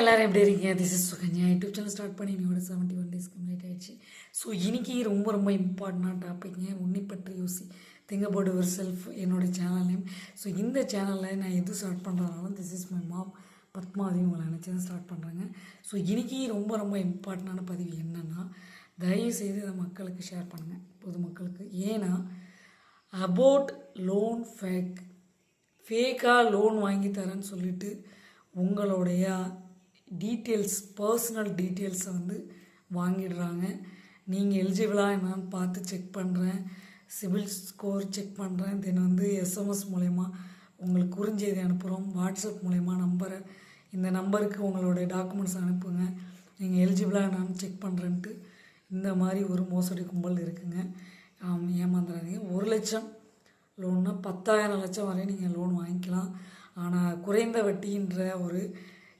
எல்லோரும் எப்படி இருக்கீங்க? This is Sukanya. YouTube channel start பண்ணி இன்னையோட செவன்ட்டி ஒன் டேஸ் கம்ப்ளீட் ஆயிடுச்சு. ஸோ இன்றைக்கி ரொம்ப ரொம்ப இம்பார்ட்டண்டான டாபிக்ங்க உன்னை பற்றி யோசி. திங்க் அபவுட் யுவர் செல்ஃப் என்னோட சேனல் நேம் ஸோ இந்த சேனலில் நான் எது start பண்ணுறதுனாலும் this is my mom Padmavathi உங்களை நினச்சி ஸ்டார்ட் பண்ணுறேங்க ஸோ இன்றைக்கி ரொம்ப ரொம்ப இம்பார்ட்டண்டான பதிவு என்னென்னா தயவுசெய்து இதை மக்களுக்கு ஷேர் பண்ணுங்கள் பொதுமக்களுக்கு. ஏன்னா அபவுட் லோன் ஃபேக் ஃபேக்காக லோன் வாங்கி தரேன்னு சொல்லிட்டு உங்களுடைய டீட்டெயில்ஸ் பர்சனல் டீட்டெயில்ஸை வந்து வாங்கிடுறாங்க. நீங்கள் எலிஜிபிளாக என்னன்னு பார்த்து செக் பண்ணுறேன் சிபில் ஸ்கோர் செக் பண்ணுறேன் தென் வந்து எஸ்எம்எஸ் மூலயமா உங்களுக்கு குறுஞ்செய்தி அனுப்புகிறோம் வாட்ஸ்அப் மூலயமா நம்பரை. இந்த நம்பருக்கு உங்களுடைய டாக்குமெண்ட்ஸ் அனுப்புங்க. நீங்கள் எலிஜிபிளாக என்னன்னு செக் பண்ணுறேன்ட்டு இந்த மாதிரி ஒரு மோசடி கும்பல் இருக்குங்க. ஏமாந்துறாதீங்க. ஏமாந்துடாதீங்க ஒரு லட்சம் லோன்னா பத்தாயிரம் லட்சம் வரை நீங்கள் லோன் வாங்கிக்கலாம். ஆனால் குறைந்த வட்டின்ற ஒரு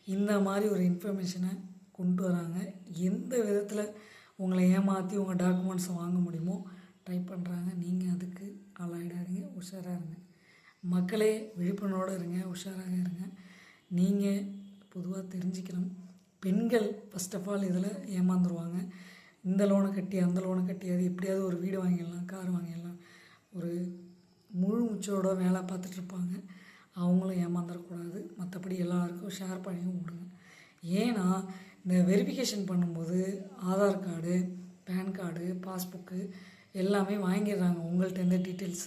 இந்த மாதிரி ஒரு இன்ஃபர்மேஷனை கொண்டு வராங்க. எந்த விதத்தில் உங்களை ஏமாற்றி உங்கள் டாக்குமெண்ட்ஸை வாங்க முடியுமோ ட்ரை பண்ணுறாங்க நீங்கள் அதுக்கு ஆளாயிடாதீங்க. உஷாராக இருங்க. மக்களே விழிப்புணர்வோடு இருங்க. உஷாராக இருங்க. நீங்கள் பொதுவாக தெரிஞ்சுக்கணும். பெண்கள் ஃபஸ்ட் ஆஃப் ஆல் இதில் ஏமாந்துருவாங்க. இந்த லோனை கட்டி அந்த லோனை கட்டி அது எப்படியாவது ஒரு வீடு வாங்கிடலாம் கார் வாங்கிடலாம். ஒரு முழு மூச்சோட வேலை பார்த்துட்ருப்பாங்க அவங்களும் ஏமாந்துடக்கூடாது மற்றபடி எல்லாருக்கும் ஷேர் பண்ணியும் விடுங்க ஏன்னா இந்த வெரிஃபிகேஷன் பண்ணும்போது Aadhaar card PAN card passbook எல்லாமே வாங்கிடுறாங்க. உங்கள்கிட்ட இந்த டீட்டெயில்ஸ்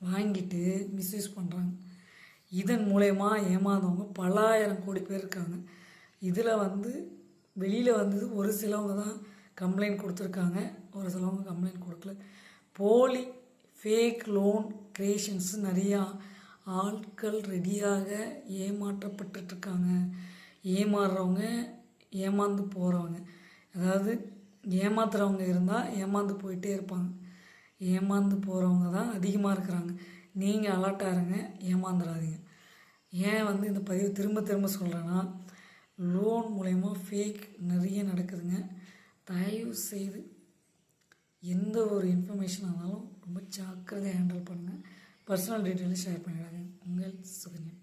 வாங்கிட்டு மிஸ்யூஸ் பண்ணுறாங்க இதன் மூலயமா ஏமாந்தவங்க பலாயிரம் கோடி பேர் இருக்காங்க. இதில் வந்து வெளியில் வந்தது ஒரு சிலவங்க தான் கம்ப்ளைண்ட் கொடுத்துருக்காங்க. ஒரு சிலவங்க கம்ப்ளைண்ட் கொடுக்கல. போலி ஃபேக் லோன் க்ரியேஷன்ஸ் நிறையா ஆட்கள் ரெடியாக ஏமாற்றப்பட்டுட்ருக்காங்க. ஏமாறுறவங்க ஏமாந்து போகிறவங்க அதாவது ஏமாத்துறவங்க இருந்தால் ஏமாந்து போயிட்டே இருப்பாங்க. ஏமாந்து போகிறவங்க தான் அதிகமாக இருக்கிறாங்க. நீங்கள் அலர்ட்டாக இருங்க ஏமாந்துடாதீங்க ஏன் வந்து இந்த பதிவு திரும்ப திரும்ப சொல்கிறேன்னா லோன் மூலயமா ஃபேக் நிறைய நடக்குதுங்க. தயவு செய்து எந்த ஒரு இன்ஃபர்மேஷன் ஆனாலும் ரொம்ப ஜாக்கிரதையாக ஹேண்டில் பண்ணுங்கள் பர்சனல் டீட்டெயிலும் ஷேர் பண்ணிடாதீங்க. உங்கள் சுகன்யா.